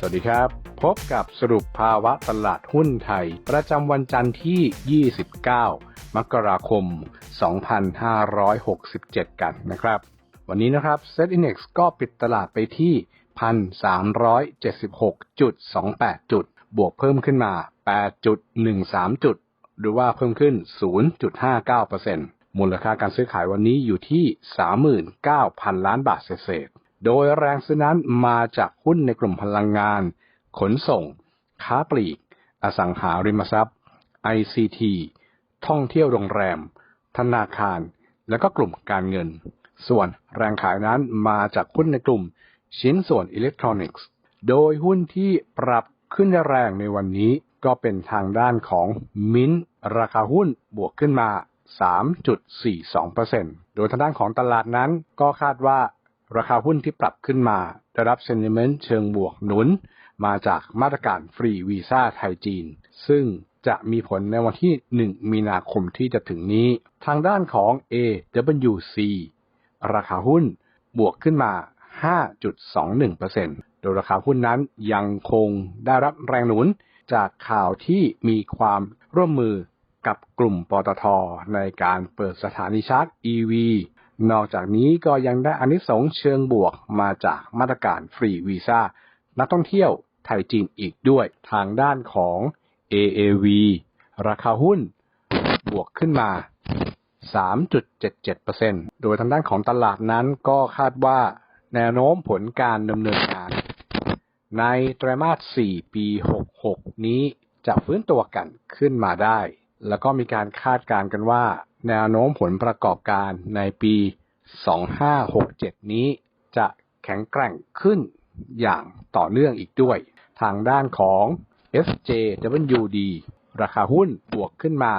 สวัสดีครับ พบกับสรุปภาวะตลาดหุ้นไทย ประจำวันจันทร์ที่ 29 มกราคม 2567 กันนะครับ วันนี้นะครับ Set Index ก็ปิดตลาดไปที่ 1,376.28 จุด บวกเพิ่มขึ้นมา 8.13 จุด หรือว่าเพิ่มขึ้น 0.59%มูลค่าการซื้อขายวันนี้อยู่ที่ 39,000 ล้านบาทเศษ โดยแรงซื้อนั้นมาจากหุ้นในกลุ่มพลังงาน ขนส่ง ค้าปลีก อสังหาริมทรัพย์ ICT ท่องเที่ยวโรงแรม ธนาคาร และก็กลุ่มการเงิน ส่วนแรงขายนั้นมาจากหุ้นในกลุ่มชิ้นส่วนอิเล็กทรอนิกส์ โดยหุ้นที่ปรับขึ้นแรงในวันนี้ก็เป็นทางด้านของมินราคาหุ้นบวกขึ้นมา 3.42%โดยทางด้านของตลาดนั้นก็คาดว่า ราคาหุ้นที่ปรับขึ้นมา ได้รับเซนิเมนต์เชิงบวกหนุน มาจากมาตรการฟรีวีซ่าไทยจีน ซึ่งจะมีผลในวันที่ 1 มีนาคมที่จะถึงนี้ ทางด้านของ AWC ราคาหุ้นบวกขึ้นมา 5.21%โดยราคาหุ้นนั้นยังคงได้รับแรงหนุนจากข่าวที่มีความร่วมมือกับกลุ่มปตทในการเปิดสถานีชาร์จ EV นอกจากนี้ก็ยังได้อานิสงส์เชิงบวกมาจากมาตรการฟรีวีซ่านักท่องเที่ยวไทยจีนอีกด้วยทางด้านของ AAV ราคาหุ้น บวกขึ้นมา 3.77%โดยทางด้านของตลาดนั้นก็คาดว่าแนวโน้มผลการดำเนินงาน ในไตรมาส 4 ปี 66 นี้จะฟื้นตัวกันขึ้นมาได้ แล้วก็มีการคาดการณ์กันว่า แนวโน้มผลประกอบการในปี 2567 นี้จะแข็งแกร่งขึ้นอย่างต่อเนื่องอีกด้วย ทางด้านของ SJWD ราคาหุ้นบวกขึ้นมา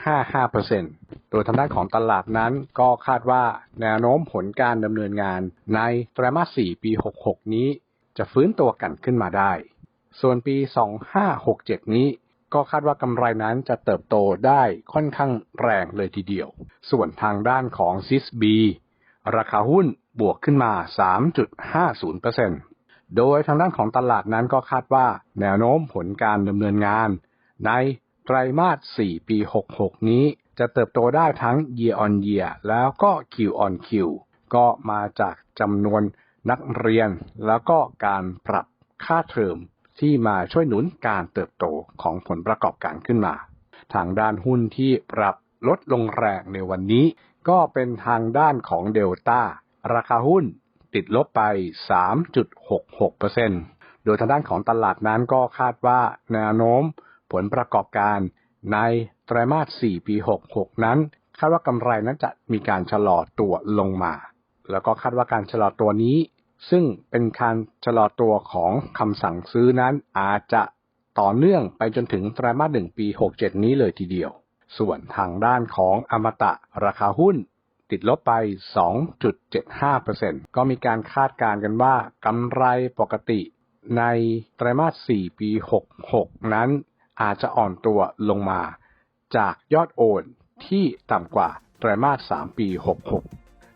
4.55%โดยทางด้านของตลาดนั้นก็คาดว่าแนวโน้มผลการดำเนินงานในไตรมาส 4 ปี 66 นี้ จะฟื้นตัวกันขึ้นมาได้ ส่วนปี 2567 นี้ ก็คาดว่ากำไรนั้นจะเติบโตได้ค่อนข้างแรงเลยทีเดียว ส่วนทางด้านของ CISB ราคาหุ้นบวกขึ้นมา 3.50%โดยทางด้านของตลาดนั้นก็คาดว่าแนวโน้มผลการดำเนินงาน ในไตรมาส 4 ปี 66 นี้จะเติบโตได้ทั้ง year on year แล้วก็ Q on Q ก็มาจากจำนวนนักเรียนแล้วก็การปรับค่าเทอม ที่มาช่วยหนุนการเติบโตของผลประกอบการขึ้นมา ทางด้านหุ้นที่ปรับลดลงแรงในวันนี้ ก็เป็นทางด้านของเดลต้าราคาหุ้นติดลบไป 3.66%โดยทางด้านของตลาดนั้นก็คาดว่าแนวโน้มผลประกอบการในไตรมาส 4 ปี 66 นั้น คาดว่ากำไรนั้นจะมีการชะลอตัวลงมา แล้วก็คาดว่าการชะลอตัวนี้ ซึ่งเป็นการชะลอตัวของคำสั่งซื้อนั้นอาจจะต่อเนื่องไปจนถึงไตรมาส1ปี 67 นี้เลยทีเดียว ส่วนทางด้านของอมตะราคาหุ้นติดลบไป 2.75%ก็มีการคาดการณ์กันว่ากำไรปกติในไตรมาส 4 ปี 66 นั้นอาจจะอ่อนตัวลงมา จากยอดโอนที่ต่ำกว่าไตรมาส 3 ปี 66